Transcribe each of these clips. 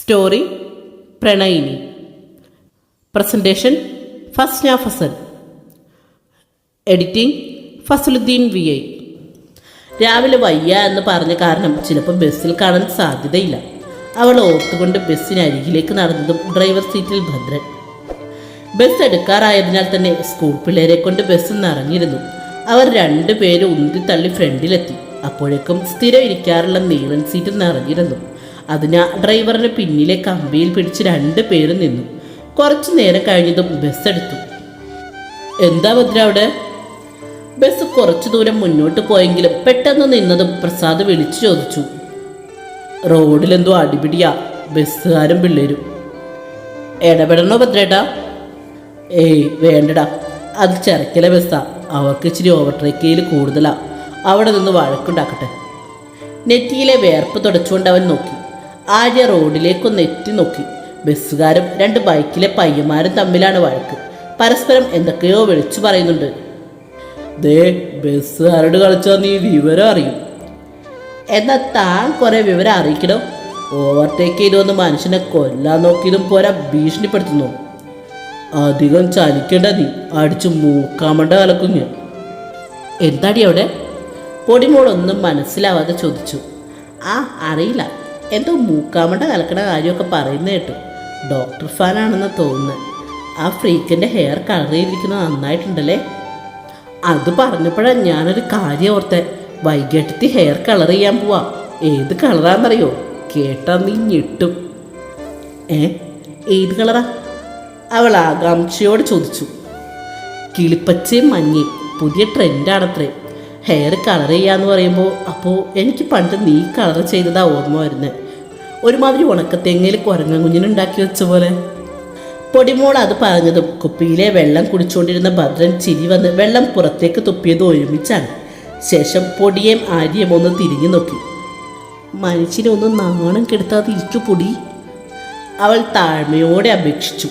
Story പ്രണയിനി. Presentation Fasna Fasal editing Fasaluddin V I. രാവിലെ വയ്യ എന്ന് പറഞ്ഞ കാരണം ചിലപ്പോൾ ബസ്സിൽ കാണാൻ സാധ്യതയില്ല. അവൾ ഓർത്തുകൊണ്ട് ബസ്സിനരികിലേക്ക് നടന്നതും ഡ്രൈവർ സീറ്റിൽ ഭദ്രൻ. ബസ് എടുക്കാറായതിനാൽ തന്നെ സ്കൂൾ പിള്ളേരെ കൊണ്ട് ബസ് നിറഞ്ഞിരുന്നു. അവർ രണ്ടുപേരും ഉന്തി തള്ളി ഫ്രണ്ടിലെത്തി. അപ്പോഴേക്കും സ്ഥിരം ഇരിക്കാറുള്ള നീളൻ സീറ്റ് നിറഞ്ഞിരുന്നു. അതിനാ ഡ്രൈവറിന് പിന്നിലെ കമ്പിയിൽ പിടിച്ച് രണ്ട് പേരും നിന്നു. കുറച്ചു നേരം കഴിഞ്ഞതും ബസ് എടുത്തു. എന്താ ഭദ്ര അവിടെ? ബസ് കുറച്ചു ദൂരം മുന്നോട്ട് പോയെങ്കിലും പെട്ടെന്ന് നിന്നതും പ്രസാദ് വിളിച്ചു ചോദിച്ചു. റോഡിലെന്തോ അടിപിടിയാ ബസ്സുകാരും പിള്ളേരും. ഇടപെടണോ ഭദ്രേട്ടാ? ഏയ് വേണ്ടടാ. അത് ചെറുക്കിലെ ബസ്സാ അവർക്ക് ഇച്ചിരി ഓവർട്രേക്കയിൽ കൂടുതലാ. അവിടെ നിന്ന് വഴക്കുണ്ടാക്കട്ടെ. നെറ്റിയിലെ വേർപ്പ് തുടച്ചുകൊണ്ട് അവൻ നോക്കി. ആര്യ റോഡിലേക്കൊന്ന് എത്തി നോക്കി. ബസ്സുകാരും രണ്ട് ബൈക്കിലെ പയ്യന്മാരും തമ്മിലാണ് വഴക്ക്. പരസ്പരം എന്തൊക്കെയോ വിളിച്ചു പറയുന്നുണ്ട്. ദേ ബസ്സുകാരോട് കളിച്ചാൽ നീ വിവരം അറിയും. എന്നാൽ താൻ കുറെ വിവരം അറിയിക്കണം? ഓവർടേക്ക് ചെയ്തുവന്ന് മനുഷ്യനെ കൊല്ലാൻ നോക്കിയതും പോരാ ഭീഷണിപ്പെടുത്തുന്നു. അധികം ചലിക്കേണ്ട നീ അടിച്ചു മൂക്കാമണ്ട കലക്കുഞ്ഞ് എന്താടി അവിടെ? പൊടിമോളൊന്നും മനസ്സിലാവാതെ ചോദിച്ചു. ആ അറിയില്ല. എന്തോ മൂക്കാമണ്ട കലക്കണ കാര്യമൊക്കെ പറയുന്ന കേട്ടു. ഡോക്ടർ ഫാനാണെന്ന് തോന്നുന്നു. ആ ഫ്രീക്കിന്റെ ഹെയർ കളർ ചെയ്തിരിക്കുന്നത് നന്നായിട്ടുണ്ടല്ലേ? അത് പറഞ്ഞപ്പോഴാണ് ഞാനൊരു കാര്യം ഓർത്തെ. വൈകിട്ടത്തി ഹെയർ കളർ ചെയ്യാൻ പോവാ. ഏത് കളറാണെന്നറിയോ കേട്ടാ നീ ഞെട്ടും. ഏ? ഏത് കളറാ? അവൾ ആകാംക്ഷയോട് ചോദിച്ചു. കിളിപ്പച്ചയും മഞ്ഞി പുതിയ ട്രെൻഡാണത്രേ. ഹെയർ കളർ ചെയ്യാന്ന് പറയുമ്പോൾ അപ്പോൾ എനിക്ക് പണ്ട് നീ കളർ ചെയ്തതാ ഓർമ്മ വരുന്നത് ഒരുമാതിരി ഉണക്കത്തെങ്ങയിൽ കുരങ്ങൻ കുഞ്ഞിനുണ്ടാക്കി വെച്ച പോലെ. പൊടിമോൾ അത് പറഞ്ഞതും കുപ്പിയിലെ വെള്ളം കുടിച്ചുകൊണ്ടിരുന്ന ഭദ്രൻ ചിരി വന്ന് വെള്ളം പുറത്തേക്ക് തുപ്പിയത് ഒരുമിച്ചാണ്. ശേഷം പൊടിയേം ആര്യയും ഒന്ന് തിരിഞ്ഞു നോക്കി. മനുഷ്യനെ ഒന്ന് നാണം കെടുത്താതെ ഇരിക്കു പൊടി. അവൾ താഴ്മയോടെ അപേക്ഷിച്ചു.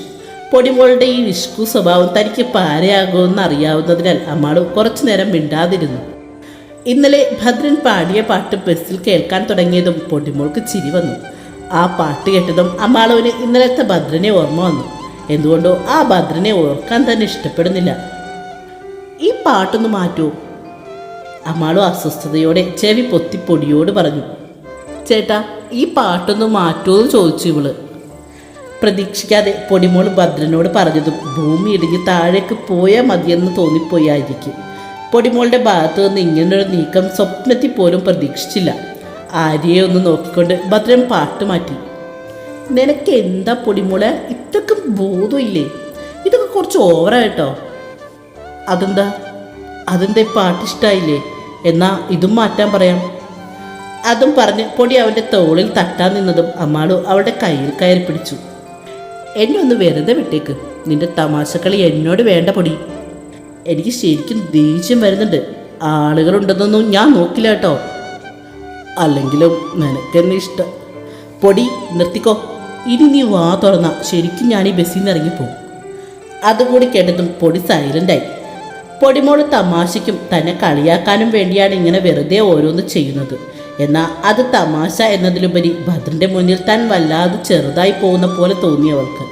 പൊടിമോളുടെ ഈ വിഷ്കു സ്വഭാവം തനിക്ക് പാരയാകുമെന്ന് അറിയാവുന്നതിനാൽ അമ്മാൾ കുറച്ചു നേരം മിണ്ടാതിരുന്നു. ഇന്നലെ ഭദ്രൻ പാടിയ പാട്ട് ബസ്സിൽ കേൾക്കാൻ തുടങ്ങിയതും പൊടിമോൾക്ക് ചിരി വന്നു. ആ പാട്ട് കേട്ടതും അമ്മാളവന് ഇന്നലത്തെ ഭദ്രനെ ഓർമ്മ വന്നു. എന്തുകൊണ്ടോ ആ ഭദ്രനെ ഓർക്കാൻ തന്നെ ഇഷ്ടപ്പെടുന്നില്ല. ഈ പാട്ടൊന്ന് മാറ്റൂ. അമ്മാളു അസ്വസ്ഥതയോടെ ചെവി പൊത്തി പൊടിയോട് പറഞ്ഞു. ചേട്ടാ ഈ പാട്ടൊന്ന് മാറ്റൂ എന്ന് ചോദിച്ചു ഇവൾ. പ്രതീക്ഷിക്കാതെ പൊടിമോൾ ഭദ്രനോട് പറഞ്ഞതും ഭൂമി ഇടിഞ്ഞ് താഴേക്ക് പോയാൽ മതിയെന്ന് തോന്നിപ്പോയി ആര്യയ്ക്ക് പൊടിമോളുടെ ഭാഗത്തു നിന്ന് ഇങ്ങനൊരു നീക്കം സ്വപ്നത്തിൽ പോലും പ്രതീക്ഷിച്ചില്ല. ആര്യയെ ഒന്ന് നോക്കിക്കൊണ്ട് ഭദ്രൻ പാട്ട് മാറ്റി. നിനക്ക് എന്താ പൊടിമൂള ഇത്രക്കും ബോധമില്ലേ ഇതൊക്കെ കുറച്ച് ഓവറായിട്ടോ അതെന്താ? അതെന്താ പാട്ട് ഇഷ്ടമായില്ലേ എന്നാ ഇതും മാറ്റാൻ പറയാം. അതും പറഞ്ഞ് പൊടി അവന്റെ തോളിൽ തട്ടാൻ നിന്നതും അമ്മാളു അവളുടെ കയ്യിൽ കയറി പിടിച്ചു. എന്നെ ഒന്ന് വെറുതെ വിട്ടേക്ക്. നിന്റെ തമാശക്കളി എന്നോട് വേണ്ട പൊടി. എനിക്ക് ശരിക്കും ദേഷ്യം വരുന്നുണ്ട്. ആളുകളുണ്ടെന്നൊന്നും ഞാൻ നോക്കില്ല കേട്ടോ. അല്ലെങ്കിലും നിനക്കെന്നെ ഇഷ്ടം. പൊടി നിർത്തിക്കോ. ഇനി നീ വാ തുറന്ന. ശരിക്കും ഞാൻ ഈ ബസ്സിൽ നിന്ന് ഇറങ്ങിപ്പോകും അതുകൂടി കേട്ടതും പൊടി സൈലന്റായി പൊടിമോൾ തമാശയ്ക്കും തന്നെ കളിയാക്കാനും വേണ്ടിയാണ് ഇങ്ങനെ വെറുതെ ഓരോന്ന് ചെയ്യുന്നത്. എന്നാൽ അത് തമാശ എന്നതിലുപരി ഭദ്രന്റെ മുന്നിൽ താൻ വല്ലാതെ ചെറുതായി പോകുന്ന പോലെ തോന്നി അവൾക്ക്.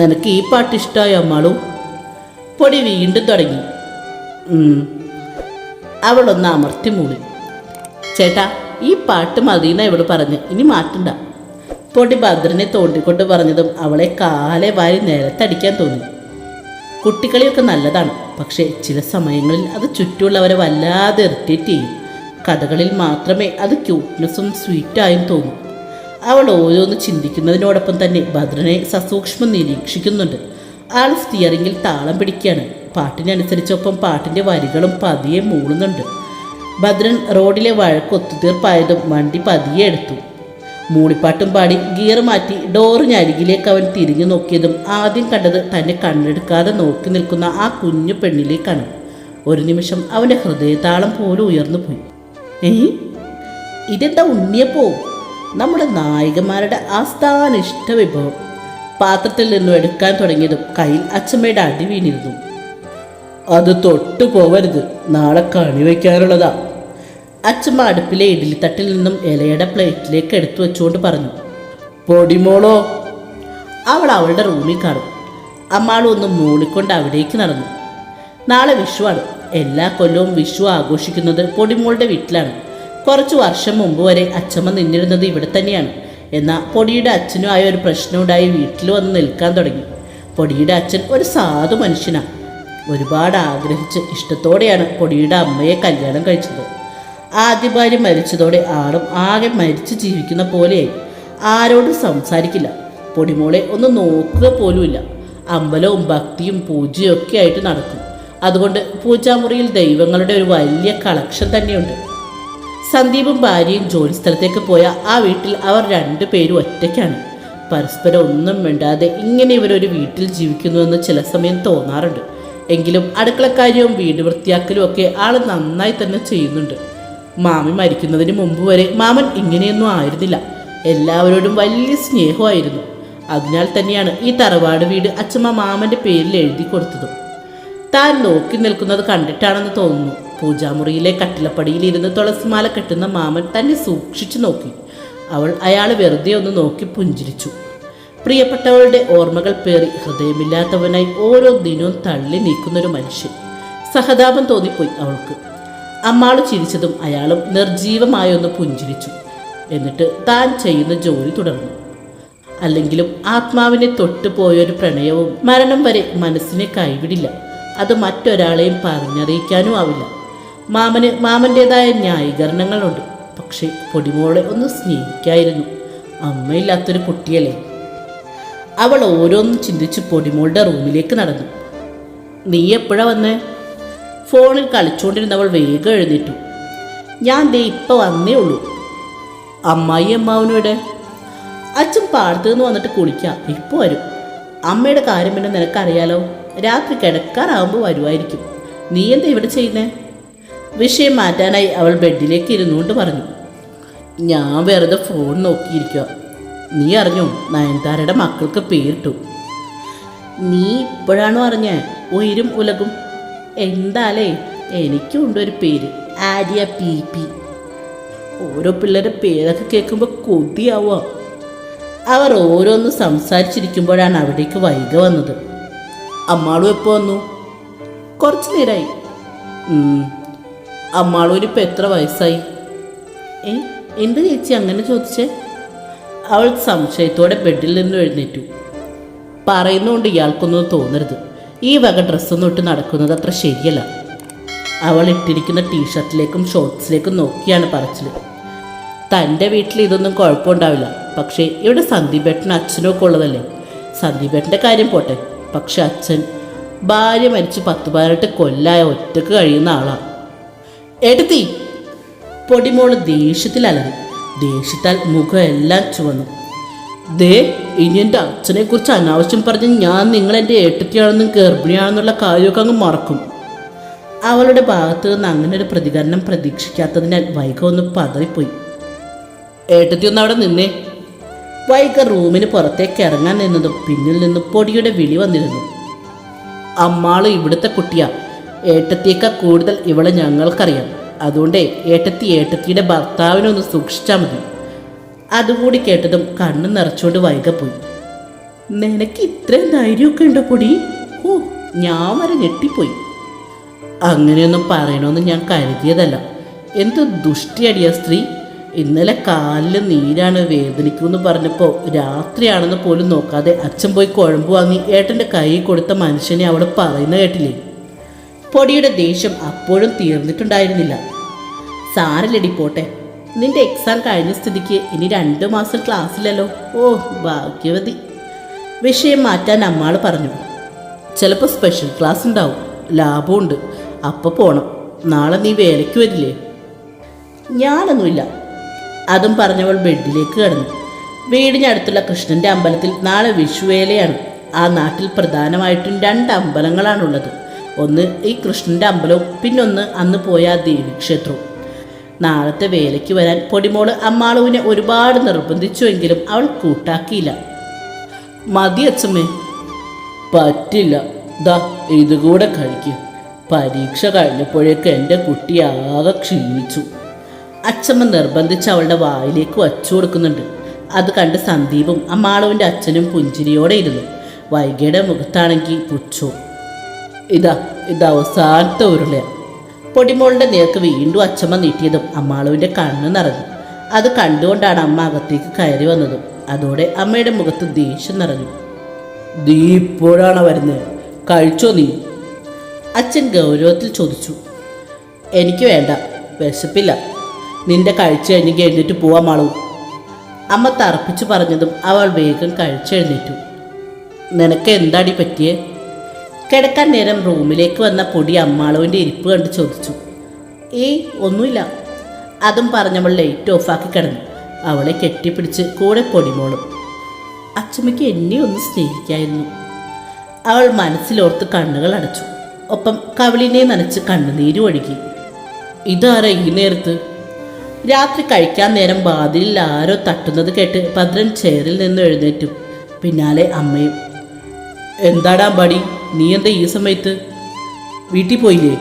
നിനക്ക് ഈ പാട്ട് ഇഷ്ടമായോ അമ്മാളു പൊടി വീണ്ടും തുടങ്ങി. അവളൊന്ന് അമർത്തി മൂളി. ചേട്ടാ ഈ പാട്ട് മതിയെന്നാ ഇവൾ പറഞ്ഞു. ഇനി മാറ്റണ്ട. പൊടി ഭദ്രനെ തോണ്ടിക്കൊണ്ട് പറഞ്ഞതും അവളെ കാലെ വാരി നിലത്തടിക്കാൻ തോന്നി. കുട്ടികളിയൊക്കെ നല്ലതാണ് പക്ഷേ ചില സമയങ്ങളിൽ അത് ചുറ്റുമുള്ളവരെ വല്ലാതെ ഇറിറ്റേറ്റ് ചെയ്യും. കഥകളിൽ മാത്രമേ അത് ക്യൂട്ട്നെസ്സും സ്വീറ്റായും തോന്നും. അവൾ ഓരോന്ന് ചിന്തിക്കുന്നതിനോടൊപ്പം തന്നെ ഭദ്രനെ സസൂക്ഷ്മം നിരീക്ഷിക്കുന്നുണ്ട്. ആൾ സ്റ്റിയറിങ്ങിൽ താളം പിടിക്കുകയാണ്. പാട്ടിനനുസരിച്ചൊപ്പം പാട്ടിന്റെ വരികളും പതിയെ മൂളുന്നുണ്ട്. ഭദ്രൻ റോഡിലെ വഴക്ക് ഒത്തുതീർപ്പായതും വണ്ടി പതിയെ എടുത്തു. മൂളിപ്പാട്ടും പാടി ഗിയർ മാറ്റി ഡോറിന് അരികിലേക്ക് അവൻ തിരിഞ്ഞു നോക്കിയതും ആദ്യം കണ്ടത് തന്നെ കണ്ണെടുക്കാതെ നോക്കി നിൽക്കുന്ന ആ കുഞ്ഞു പെണ്ണിലേക്കാണ്. ഒരു നിമിഷം അവന്റെ ഹൃദയതാളം പോലും ഉയർന്നു പോയി. ഏ ഇതെന്താ ഉണ്ണിയപ്പോ? നമ്മുടെ നായികമാരുടെ ആസ്ഥാന ഇഷ്ടവിഭവം പാത്രത്തിൽ നിന്നും എടുക്കാൻ തുടങ്ങിയതും കയ്യിൽ അച്ഛമ്മയുടെ അടി വീണിരുന്നു. അത് തൊട്ടു പോവരുത്. നാളെ കണി വയ്ക്കാനുള്ളതാ. അച്ഛമ്മ അടുപ്പിലെ ഇഡ്ഡലിത്തട്ടിൽ നിന്നും ഇലയുടെ പ്ലേറ്റിലേക്ക് എടുത്തു വെച്ചുകൊണ്ട് പറഞ്ഞു പൊടിമോളോ അവൾ അവളുടെ റൂമിൽ കാണും. അമ്മാളും ഒന്ന് മൂളിക്കൊണ്ട് അവിടേക്ക് നടന്നു. നാളെ വിഷുവാണ്. എല്ലാ കൊല്ലവും വിഷു ആഘോഷിക്കുന്നത് പൊടിമോളുടെ വീട്ടിലാണ്. കുറച്ച് വർഷം മുമ്പ് വരെ അച്ഛമ്മ നിന്നിരുന്നത് ഇവിടെ തന്നെയാണ്. എന്നാൽ പൊടിയുടെ അച്ഛനുമായ ഒരു പ്രശ്നമുണ്ടായി വീട്ടിൽ വന്ന് നിൽക്കാൻ തുടങ്ങി. പൊടിയുടെ അച്ഛൻ ഒരു സാധു മനുഷ്യനാണ് ഒരുപാട് ആഗ്രഹിച്ച് ഇഷ്ടത്തോടെയാണ് പൊടിയുടെ അമ്മയെ കല്യാണം കഴിച്ചത്. ആദ്യ ഭാര്യ മരിച്ചതോടെ ആളും ആകെ മരിച്ചു ജീവിക്കുന്ന പോലെയായി ആരോടും സംസാരിക്കില്ല. പൊടിമോളെ ഒന്ന് നോക്കുക പോലുമില്ല. അമ്പലവും ഭക്തിയും പൂജയും ഒക്കെ ആയിട്ട് നടക്കും. അതുകൊണ്ട് പൂജാമുറിയിൽ ദൈവങ്ങളുടെ ഒരു വലിയ കളക്ഷൻ തന്നെയുണ്ട്. സന്ദീപും ഭാര്യയും ജോലി സ്ഥലത്തേക്ക് പോയ ആ വീട്ടിൽ അവർ രണ്ടു പേരും ഒറ്റയ്ക്കാണ്. പരസ്പരം ഒന്നും മിണ്ടാതെ ഇങ്ങനെ ഇവരൊരു വീട്ടിൽ ജീവിക്കുന്നുവെന്ന് ചില സമയം തോന്നാറുണ്ട്. എങ്കിലും അടുക്കളക്കാര്യവും വീട് വൃത്തിയാക്കലും ഒക്കെ ആൾ നന്നായി തന്നെ ചെയ്യുന്നുണ്ട്. മാമി മരിക്കുന്നതിന് മുമ്പ് വരെ മാമൻ ഇങ്ങനെയൊന്നും ആയിരുന്നില്ല. എല്ലാവരോടും വലിയ സ്നേഹമായിരുന്നു. അതിനാൽ തന്നെയാണ് ഈ തറവാട് വീട് അച്ഛമ്മ മാമന്റെ പേരിൽ എഴുതി കൊടുത്തത്. താൻ നോക്കി നിൽക്കുന്നത് കണ്ടിട്ടാണെന്ന് തോന്നുന്നു. പൂജാമുറിയിലെ കട്ടിലപ്പടിയിൽ ഇരുന്ന് തുളസിമാല കെട്ടുന്ന മാമൻ തന്നെ സൂക്ഷിച്ചു നോക്കി. അവൾ അയാൾ വെറുതെ ഒന്ന് നോക്കി പുഞ്ചിരിച്ചു. പ്രിയപ്പെട്ടവളുടെ ഓർമ്മകൾ പേറി ഹൃദയമില്ലാത്തവനായി ഓരോ ദിനവും തള്ളി നീക്കുന്നൊരു മനുഷ്യൻ. സഹതാപം തോന്നിപ്പോയി അവൾക്ക്. അമ്മാൾ ചിരിച്ചതും അയാളും നിർജീവമായൊന്ന് പുഞ്ചിരിച്ചു. എന്നിട്ട് താൻ ചെയ്യുന്ന ജോലി തുടർന്നു. അല്ലെങ്കിലും ആത്മാവിനെ തൊട്ടുപോയൊരു പ്രണയവും മരണം വരെ മനസ്സിനെ കൈവിടില്ല. അത് മറ്റൊരാളെയും പറഞ്ഞറിയിക്കാനും ആവില്ല. മാമന് മാമന്റെതായ ന്യായീകരണങ്ങളുണ്ട്. പക്ഷേ പൊടിമോളെ ഒന്ന് സ്നേഹിക്കായിരുന്നു. അമ്മയില്ലാത്തൊരു കുട്ടിയല്ലേ? അവൾ ഓരോന്നും ചിന്തിച്ച് പൊടിമോളുടെ റൂമിലേക്ക് നടന്നു. നീ എപ്പോഴാ വന്നേ? ഫോണിൽ കളിച്ചുകൊണ്ടിരുന്നവൾ വേഗം എഴുന്നേറ്റു. ഞാൻ ദേ ഇപ്പം വന്നേ ഉള്ളൂ. അമ്മായി അമ്മാവനും ഇവിടെ അച്ഛൻ പാടത്തുനിന്ന് വന്നിട്ട് കുളിക്കാം. ഇപ്പോൾ വരും. അമ്മയുടെ കാര്യം പിന്നെ നിനക്കറിയാലോ. രാത്രി കിടക്കാറാവുമ്പോൾ വരുമായിരിക്കും നീ എന്താ ഇവിടെ ചെയ്യുന്നേ? വിഷയം മാറ്റാനായി അവൾ ബെഡിലേക്ക് ഇരുന്നുകൊണ്ട് പറഞ്ഞു. ഞാൻ വെറുതെ ഫോൺ നോക്കിയിരിക്കുക നീ അറിഞ്ഞു? നയൻതാരയുടെ മക്കൾക്ക് പേരിട്ടു. നീ ഇപ്പോഴാണോ അറിഞ്ഞ? ഉയരും ഉലകും. എന്താലേ? എനിക്കും ഉണ്ട് ഒരു പേര്. Arya P P. ഓരോ പിള്ളേരുടെ പേരൊക്കെ കേൾക്കുമ്പോൾ കൊതിയാവുക. അവർ ഓരോന്ന് സംസാരിച്ചിരിക്കുമ്പോഴാണ് അവിടേക്ക് വൈക വന്നത്. അമ്മാളും എപ്പോൾ വന്നു? കുറച്ച് നേരമായി അമ്മാളൂരിപ്പോൾ എത്ര വയസ്സായി? എന്താ ചേച്ചി അങ്ങനെ ചോദിച്ചേ? അവൾ സംശയത്തോടെ ബെഡിൽ നിന്ന് എഴുന്നേറ്റു. പറയുന്നുകൊണ്ട് ഇയാൾക്കൊന്നും തോന്നരുത്. ഈ വക ഡ്രസ്സൊന്നും ഇട്ട് നടക്കുന്നത് അത്ര ശരിയല്ല. അവൾ ഇട്ടിരിക്കുന്ന ടീഷർട്ടിലേക്കും ഷോർട്സിലേക്കും നോക്കിയാണ് പറച്ചിൽ തന്റെ വീട്ടിൽ ഇതൊന്നും കുഴപ്പമുണ്ടാവില്ല. പക്ഷേ ഇവിടെ സന്ദീപേട്ടന് അച്ഛനൊക്കെ ഉള്ളതല്ലേ? സന്ദീപേട്ടന്റെ കാര്യം പോട്ടെ. പക്ഷെ അച്ഛൻ ഭാര്യ മരിച്ച് പത്ത് പതിനെട്ട് കൊല്ലായ ഒറ്റയ്ക്ക് കഴിയുന്ന ആളാണ് എടുത്തി. പൊടിമോൾ ദേഷ്യത്തിൽ ദേഷ്യത്താൽ മുഖം എല്ലാം ചുവന്നു. ദേ ഇനി എന്റെ അച്ഛനെ കുറിച്ച് അനാവശ്യം പറഞ്ഞ് ഞാൻ നിങ്ങളെന്റെ ഏട്ടത്തിയാണെന്നും ഗർഭിണിയാണെന്നുള്ള കാര്യമൊക്കെ അങ്ങ് മറക്കും. അവളുടെ ഭാഗത്ത് നിന്ന് അങ്ങനെ ഒരു പ്രതികരണം പ്രതീക്ഷിക്കാത്തതിനാൽ വൈഗ ഒന്ന് പതറിപ്പോയി. ഏട്ടത്തി ഒന്ന് അവിടെ നിന്നേ. വൈക റൂമിന് പുറത്തേക്ക് ഇറങ്ങാൻ നിന്നതും പിന്നിൽ നിന്ന് പൊടിയുടെ വിളി വന്നിരുന്നു. അമ്മാൾ ഇവിടുത്തെ കുട്ടിയാ. ഏട്ടത്തിയേക്കാൾ കൂടുതൽ ഇവളെ ഞങ്ങൾക്കറിയാം. അതുകൊണ്ടേ ഏട്ടത്തി ഏട്ടത്തിയുടെ ഭർത്താവിനെ ഒന്ന് സൂക്ഷിച്ചാൽ മതി. അതുകൂടി കേട്ടതും കണ്ണു നിറച്ചുകൊണ്ട് വൈക പോയി. നിനക്ക് ഇത്രയും ധൈര്യമൊക്കെ ഉണ്ടോ പൊടി? ഓ ഞാൻ വരെ ഞെട്ടിപ്പോയി. അങ്ങനെയൊന്നും പറയണമെന്ന് ഞാൻ കരുതിയതല്ല. എന്ത് ദുഷ്ടിയടിയ സ്ത്രീ. ഇന്നലെ കാലിൽ നീരാണ് വേദനിക്കുമെന്ന് പറഞ്ഞപ്പോൾ രാത്രിയാണെന്ന് പോലും നോക്കാതെ അച്ഛൻ പോയി കുഴമ്പ് വാങ്ങി ഏട്ടന്റെ കൈ കൊടുത്ത മനുഷ്യനെ അവൾ പറയുന്ന കേട്ടില്ലേ? പൊടിയുടെ ദേഷ്യം അപ്പോഴും തീർന്നിട്ടുണ്ടായിരുന്നില്ല. സാരല്ലടി പോട്ടെ നിന്റെ എക്സാം കഴിഞ്ഞ സ്ഥിതിക്ക് ഇനി രണ്ട് മാസം ക്ലാസ്സിലല്ലോ ഓ ഭാഗ്യവതി. വിഷയം മാറ്റാൻ അമ്മാൾ പറഞ്ഞു. ചിലപ്പോൾ സ്പെഷ്യൽ ക്ലാസ് ഉണ്ടാവും ലാഭമുണ്ട്. അപ്പോൾ പോണം. നാളെ നീ വേലയ്ക്ക് വരില്ലേ? ഞാനൊന്നുമില്ല. അതും പറഞ്ഞവൾ ബെഡിലേക്ക് കിടന്നു. വീടിനടുത്തുള്ള കൃഷ്ണന്റെ അമ്പലത്തിൽ നാളെ വിഷുവേലയാണ്. ആ നാട്ടിൽ പ്രധാനമായിട്ടും രണ്ട് അമ്പലങ്ങളാണുള്ളത്. ഒന്ന് ഈ കൃഷ്ണന്റെ അമ്പലവും പിന്നൊന്ന് അന്ന് പോയ ആ ദേവീക്ഷേത്രവും നാളത്തെ വേലയ്ക്ക് വരാൻ പൊടിമോൾ അമ്മാളുവിനെ ഒരുപാട് നിർബന്ധിച്ചുവെങ്കിലും അവൾ കൂട്ടാക്കിയില്ല. മതി അച്ഛമ്മേ. പറ്റില്ല. ദാ ഇതുകൂടെ കഴിക്കും. പരീക്ഷ കഴിഞ്ഞപ്പോഴേക്ക് എന്റെ കുട്ടി ആകെ ക്ഷീണിച്ചു. അച്ഛമ്മ നിർബന്ധിച്ച് അവളുടെ വായിലേക്ക് വച്ചു കൊടുക്കുന്നുണ്ട്. അത് കണ്ട് സന്ദീപും അമ്മാളുവിന്റെ അച്ഛനും പുഞ്ചിരിയോടെ ഇരുന്നു. വൈകിയുടെ മുഖത്താണെങ്കിൽ പുച്ഛോ ഇതാ ഇത് അവസാനത്തെ ഉരുളയാണ് പൊടിമോളുടെ നേർക്ക് വീണ്ടും അച്ചമ്മ നീട്ടിയതും അമ്മാളുവിന്റെ കണ്ണ് നിറഞ്ഞു. അത് കണ്ടുകൊണ്ടാണ് അമ്മ അകത്തേക്ക് കയറി വന്നതും. അതോടെ അമ്മയുടെ മുഖത്ത് ദേഷ്യം നിറഞ്ഞു. നീ ഇപ്പോഴാണ് വരുന്നത് കഴിച്ചോ നീ? അച്ഛൻ ഗൗരവത്തിൽ ചോദിച്ചു. എനിക്ക് വേണ്ട വിശപ്പില്ല. നിന്റെ കഴിച്ചു കഴിഞ്ഞെങ്കിൽ എഴുന്നേറ്റ് പോവാം മാളൂ. അമ്മ തറപ്പിച്ചു പറഞ്ഞതും അവൾ വേഗം കഴിച്ചെഴുന്നേറ്റു നിനക്ക് എന്താടി പറ്റിയേ? കിടക്കാൻ നേരം റൂമിലേക്ക് വന്ന പൊടി അമ്മാളുവിന്റെ ഇരിപ്പ് കണ്ട് ചോദിച്ചു. ഏയ് ഒന്നുമില്ല. അതും പറഞ്ഞവൾ ലൈറ്റ് ഓഫാക്കി കിടന്നു. അവളെ കെട്ടിപ്പിടിച്ച് കൂടെ പൊടിമോളും. അച്ചമ്മയ്ക്ക് എന്നെ ഒന്ന് സ്നേഹിക്കായിരുന്നു. അവൾ മനസ്സിലോർത്ത് കണ്ണുകൾ അടച്ചു. ഒപ്പം കവിളിനെ നനച്ച് കണ്ണുനീര് ഒഴുകി. ഇതാരാ ഈ നേരത്ത്? രാത്രി കഴിക്കാൻ നേരം വാതിലിൽ ആരോ തട്ടുന്നത് കേട്ട് ഭദ്രൻ ചെയറിൽ നിന്ന് എഴുന്നേറ്റു. പിന്നാലെ അമ്മയും. എന്താടാ ബടി നീ എന്താ ഈ സമയത്ത് വീട്ടിൽ പോയില്ലേ?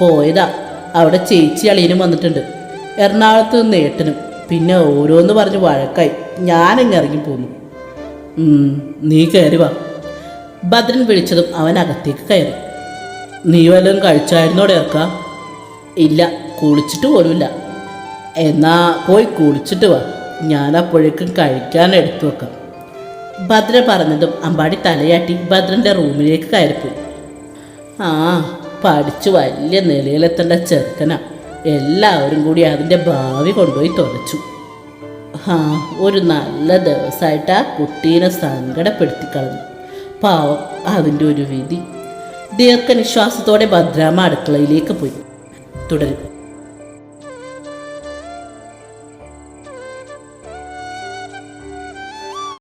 പോയതാ. അവിടെ ചേച്ചി അളിയനും വന്നിട്ടുണ്ട്. എറണാകുളത്ത് നിന്ന് ഏട്ടനും. പിന്നെ ഓരോന്ന് പറഞ്ഞ് വഴക്കായി. ഞാനങ്ങ് ഇറങ്ങി പോന്നു. നീ കയറി വാ. ഭദ്രൻ വിളിച്ചതും അവൻ അകത്തേക്ക് കയറി. നീ വല്ലതും കഴിച്ചായിരുന്നോടെ ഇറക്ക ഇല്ല കുളിച്ചിട്ട് പോലുമില്ല. എന്നാ പോയി കുളിച്ചിട്ട് വാ. ഞാൻ അപ്പോഴേക്കും കഴിക്കാൻ എടുത്തു വെക്കാം. ഭദ്ര പറഞ്ഞതും അമ്പാടി തലയാട്ടി ഭദ്രന്റെ റൂമിലേക്ക് കയറിപ്പോയി. ആ പഠിച്ചു വലിയ നിലയിലെത്തേണ്ട ചെറുക്കന. എല്ലാവരും കൂടി അതിന്റെ ഭാവി കൊണ്ടുപോയി തുലച്ചു ആ ഒരു നല്ല ദിവസമായിട്ട് ആ കുട്ടീനെ സങ്കടപ്പെടുത്തി കളഞ്ഞു. പാവം അതിന്റെ ഒരു വിധി. ദീർഘനിശ്വാസത്തോടെ ഭദ്രാമ അടുക്കളയിലേക്ക് പോയി. തുടരും.